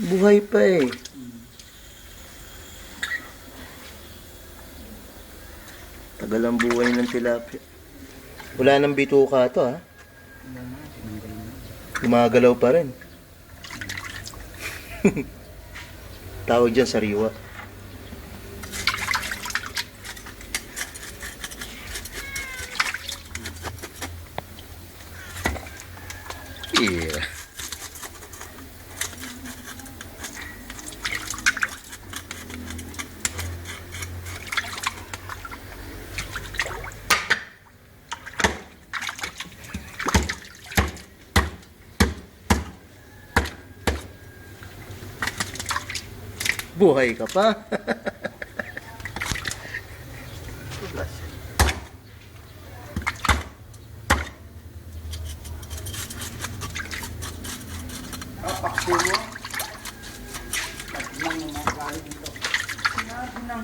Buhay pa eh. Tagal ang buhay ng tilapia. Wala nang bituka to ha. Gumagalaw pa rin. Tawag dyan sariwa. Buhay ka pa. Kapakso mo. Nang magaling dito. Sinabi ng...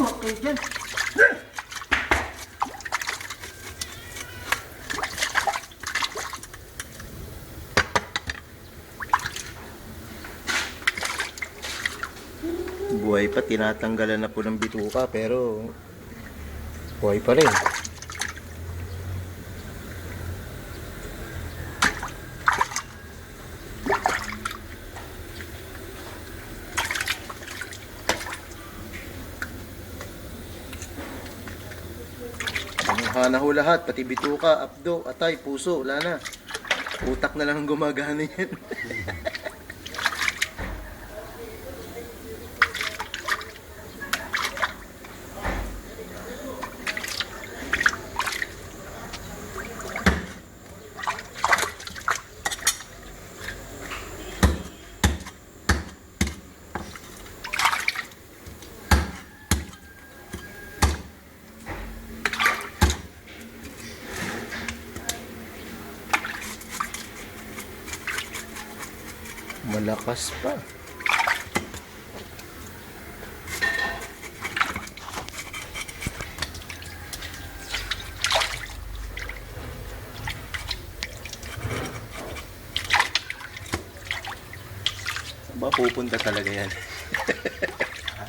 Okay dyan. Buhay pa, tinatanggalan na po ng bituka pero buhay pa rin. Hana ho lahat, pati bituka, abdo, atay, puso, wala na. Utak na lang ang gumagana yan. Malakas pa. Ba pupunta talaga yan?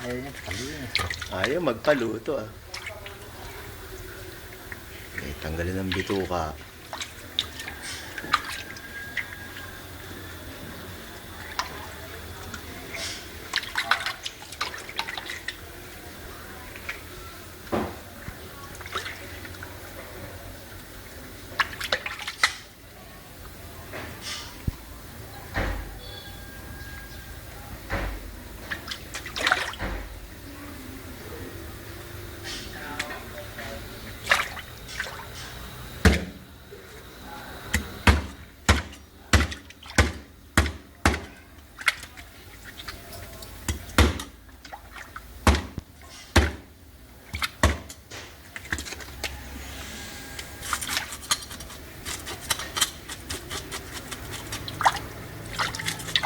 Ayaw palinis. Ayaw magpaluto ah. Okay, tanggalin ng bituka.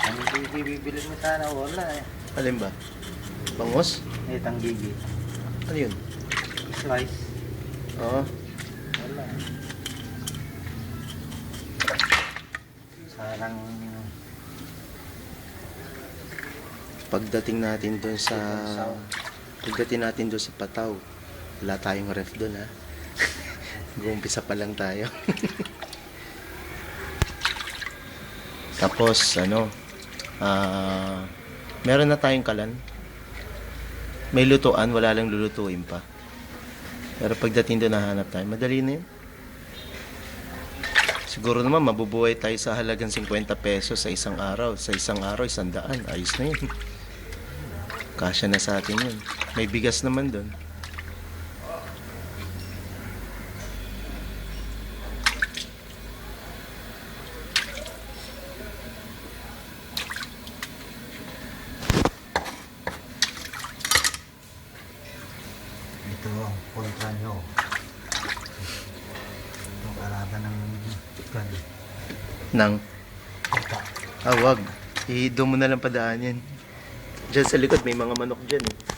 Ano yung bibili mo sana? Wala eh. Alin ba? Bangos? Itang gigi. Ano yun? Slice. Oo. Wala. Sarang... Pagdating natin doon sa... Pagdating natin doon sa Pataw, wala tayong ref doon ha. Gumpisa pa lang tayo. Tapos, ano, ah, meron na tayong kalan. May lutuan, wala lang lulutuin pa. Pero pagdating doon nahanap tayo, madali na yun. Siguro naman mabubuhay tayo sa halagang 50 pesos sa isang araw. Sa isang araw, isang daan. Ayos na yun. Kasya na sa atin yun. May bigas naman doon. Ito ang kontra nyo. Yung kalaban ng kan. Nang, Kontra. ah mo na lang padaan yan. Diyan sa likod, may mga manok dyan eh.